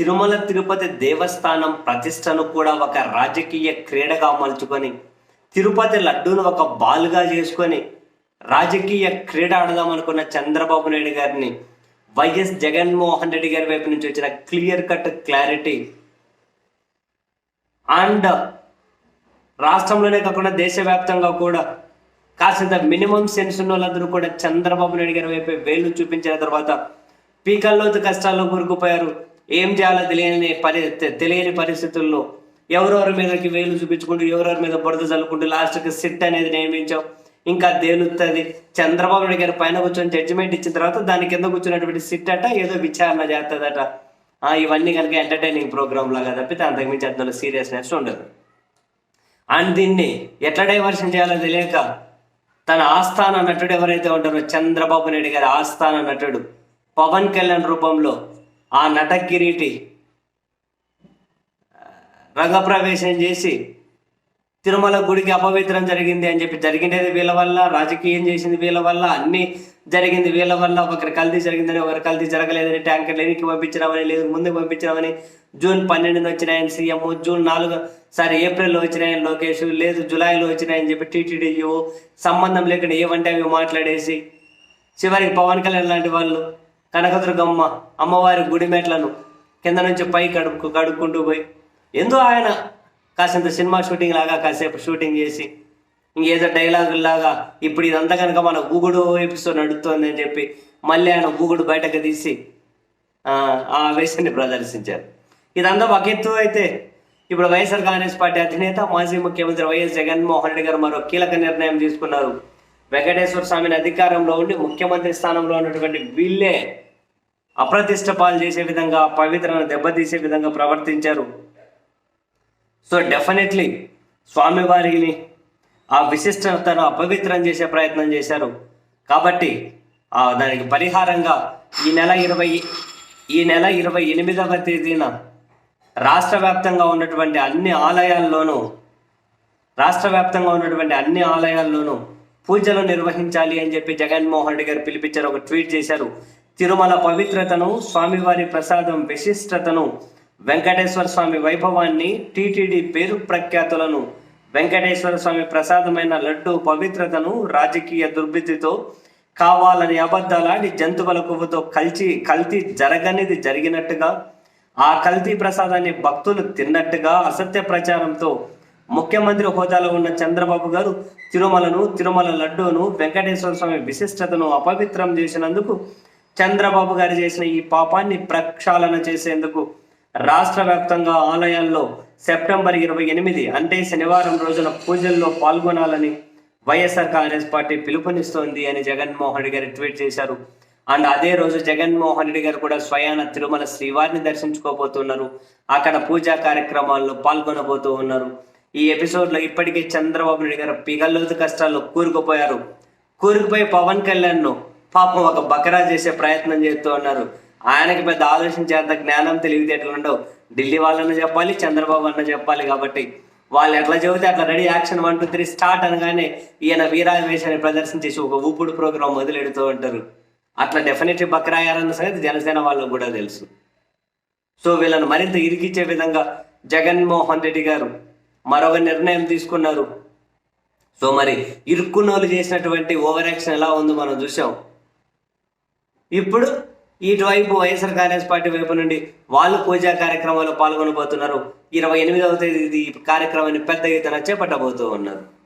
తిరుమల తిరుపతి దేవస్థానం ప్రతిష్టను కూడా ఒక రాజకీయ క్రీడగా మలుచుకొని తిరుపతి లడ్డూను ఒక బాలుగా చేసుకొని రాజకీయ క్రీడ ఆడదాం అనుకున్న చంద్రబాబు నాయుడు గారిని వైఎస్ జగన్మోహన్ రెడ్డి గారి వైపు నుంచి వచ్చిన క్లియర్ కట్ క్లారిటీ అండ్ రాష్ట్రంలోనే కాకుండా దేశవ్యాప్తంగా కూడా కాసింత మినిమం సెన్స్ ఉన్న వాళ్ళందరూ కూడా చంద్రబాబు నాయుడు గారి వైపు వేలు చూపించిన తర్వాత పీకల్లోతు కష్టాల్లో కూరుకుపోయారు ఏం చేయాలో తెలియని పరి తె- తెలియని పరిస్థితుల్లో ఎవరెవరి మీదకి వేలు చూపించుకుంటూ ఎవరెవరి మీద బురద చల్లుకుంటూ లాస్ట్కి సిట్ అనేది నియమించాం. ఇంకా తేలుతుంది చంద్రబాబు నాయుడు గారి పైన కూర్చొని జడ్జిమెంట్ ఇచ్చిన తర్వాత దాని కింద కూర్చున్నటువంటి సిట్ అట ఏదో విచారణ చేస్తుందట ఇవన్నీ కనుక ఎంటర్టైనింగ్ ప్రోగ్రామ్ లాగా తప్పితే అంతకుమించి అందులో సీరియస్నెస్ ఉండదు. అండ్ దీన్ని ఎట్లా డైవర్షన్ చేయాలో తెలియక తన ఆస్థాన నటుడు ఎవరైతే ఉంటారో చంద్రబాబు నాయుడు గారి ఆస్థాన నటుడు పవన్ కళ్యాణ్ రూపంలో ఆ నట కిరీటి రంగప్రవేశం చేసి తిరుమల గుడికి అపవిత్రం జరిగింది అని చెప్పి జరిగినది వీళ్ళ వల్ల రాజకీయం చేసింది వీళ్ళ వల్ల అన్ని జరిగింది వీళ్ళ వల్ల. ఒకరి కల్తీ జరిగిందని ఒకరి కల్తీ జరగలేదని ట్యాంకర్లు ఎనికి పంపించినామని లేదు ముందుకు పంపించడమని జూన్ పన్నెండున వచ్చినాయని సీఎం జూన్ నాలుగు సారీ ఏప్రిల్లో వచ్చినాయని లోకేష్ లేదు జూలైలో వచ్చినాయని చెప్పి టీటీడీ సంబంధం లేకుండా ఏమంటే అవి మాట్లాడేసి చివరికి పవన్ కళ్యాణ్ లాంటి వాళ్ళు కనకదుర్గమ్మ అమ్మవారి గుడిమెట్లను కింద నుంచి పై కడుపు కడుక్కుంటూ పోయి ఎందు ఆయన కాసింత సినిమా షూటింగ్ లాగా కాసేపు షూటింగ్ చేసి ఇంకేదో డైలాగులు లాగా ఇప్పుడు ఇదంతా కనుక మన గూగుడు ఎపిసోడ్ నడుస్తుంది అని చెప్పి మళ్ళీ ఆయన గూగుడు బయటకు తీసి ఆ ఆ ఆవేశాన్ని ప్రదర్శించారు. ఇదంతా ఒక ఎత్తు అయితే ఇప్పుడు వైఎస్ఆర్ కాంగ్రెస్ పార్టీ అధినేత మాజీ ముఖ్యమంత్రి వైఎస్ జగన్మోహన్ రెడ్డి గారు మరో కీలక నిర్ణయం తీసుకున్నారు. వెంకటేశ్వర స్వామిని అధికారంలో ఉండి ముఖ్యమంత్రి స్థానంలో ఉన్నటువంటి వీళ్ళే అప్రతిష్ట పాలు చేసే విధంగా పవిత్రను దెబ్బతీసే విధంగా ప్రవర్తించారు. సో డెఫినెట్లీ స్వామివారిని ఆ విశిష్టతను అపవిత్రం చేసే ప్రయత్నం చేశారు. కాబట్టి ఆ దానికి పరిహారంగా ఈ నెల ఇరవై ఈ నెల ఇరవై ఎనిమిదవ తేదీన రాష్ట్ర వ్యాప్తంగా ఉన్నటువంటి అన్ని ఆలయాల్లోనూ రాష్ట్ర వ్యాప్తంగా ఉన్నటువంటి అన్ని ఆలయాల్లోనూ పూజలు నిర్వహించాలి అని చెప్పి జగన్మోహన్ రెడ్డి గారు పిలిపించారు. ఒక ట్వీట్ చేశారు. తిరుమల పవిత్రతను స్వామివారి ప్రసాదం విశిష్టతను వెంకటేశ్వర స్వామి వైభవాన్ని టీటీడీ పేరు ప్రఖ్యాతులను వెంకటేశ్వర స్వామి ప్రసాదమైన లడ్డు పవిత్రతను రాజకీయ దుర్బితితో కావాలని అబద్ధాలాడి జంతువుల కొవ్వుతో కలిసి కల్తీ జరగనిది జరిగినట్టుగా ఆ కల్తీ ప్రసాదాన్ని భక్తులు తిన్నట్టుగా అసత్య ప్రచారంతో ముఖ్యమంత్రి హోదాలో ఉన్న చంద్రబాబు గారు తిరుమలను తిరుమల లడ్డూను వెంకటేశ్వర స్వామి విశిష్టతను అపవిత్రం చేసినందుకు చంద్రబాబు గారు చేసిన ఈ పాపాన్ని ప్రక్షాళన చేసేందుకు రాష్ట్ర వ్యాప్తంగా ఆలయాల్లో సెప్టెంబర్ ఇరవై ఎనిమిది అంటే శనివారం రోజున పూజల్లో పాల్గొనాలని వైఎస్ఆర్ కాంగ్రెస్ పార్టీ పిలుపునిస్తోంది అని జగన్మోహన్ రెడ్డి గారు ట్వీట్ చేశారు. అండ్ అదే రోజు జగన్మోహన్ రెడ్డి గారు కూడా స్వయాన తిరుమల శ్రీవారిని దర్శించుకోబోతున్నారు. అక్కడ పూజా కార్యక్రమాల్లో పాల్గొనబోతూ ఉన్నారు. ఈ ఎపిసోడ్లో ఇప్పటికే చంద్రబాబు నాయుడు గారు పిగల్లోతు కష్టాల్లో కూరుకుపోయారు. కూరుకుపోయి పవన్ కళ్యాణ్ను పాపం ఒక బకరా చేసే ప్రయత్నం చేస్తూ ఉన్నారు. ఆయనకి పెద్ద ఆలోచించేంత జ్ఞానం తెలివితేటలు ఉండవు. ఢిల్లీ వాళ్ళని చెప్పాలి చంద్రబాబు అన్న చెప్పాలి కాబట్టి. వాళ్ళు ఎట్లా చెబితే అట్లా ready action one two three start అనగానే ఈయన వీరావేశాన్ని ప్రదర్శించేసి ఒక ఊపుడు ప్రోగ్రాం మొదలెడుతూ ఉంటారు. అట్లా డెఫినెట్లీ బక్రాయారన్న సంగతి జనసేన వాళ్ళకు కూడా తెలుసు. సో వీళ్ళని మరింత ఇరికిచ్చే విధంగా జగన్మోహన్ రెడ్డి గారు మరొక నిర్ణయం తీసుకున్నారు. సో మరి ఇరుక్కున్నోళ్ళు చేసినటువంటి ఓవర్ యాక్షన్ ఎలా ఉందో మనం చూసాం ఇప్పుడు ఇటువైపు వైఎస్ఆర్ కాంగ్రెస్ పార్టీ వైపు నుండి వాళ్ళు పూజా కార్యక్రమాల్లో పాల్గొనబోతున్నారు. ఇరవై ఎనిమిదవ తేదీ ఈ కార్యక్రమాన్ని పెద్ద ఎత్తున చేపట్టబోతూ ఉన్నారు.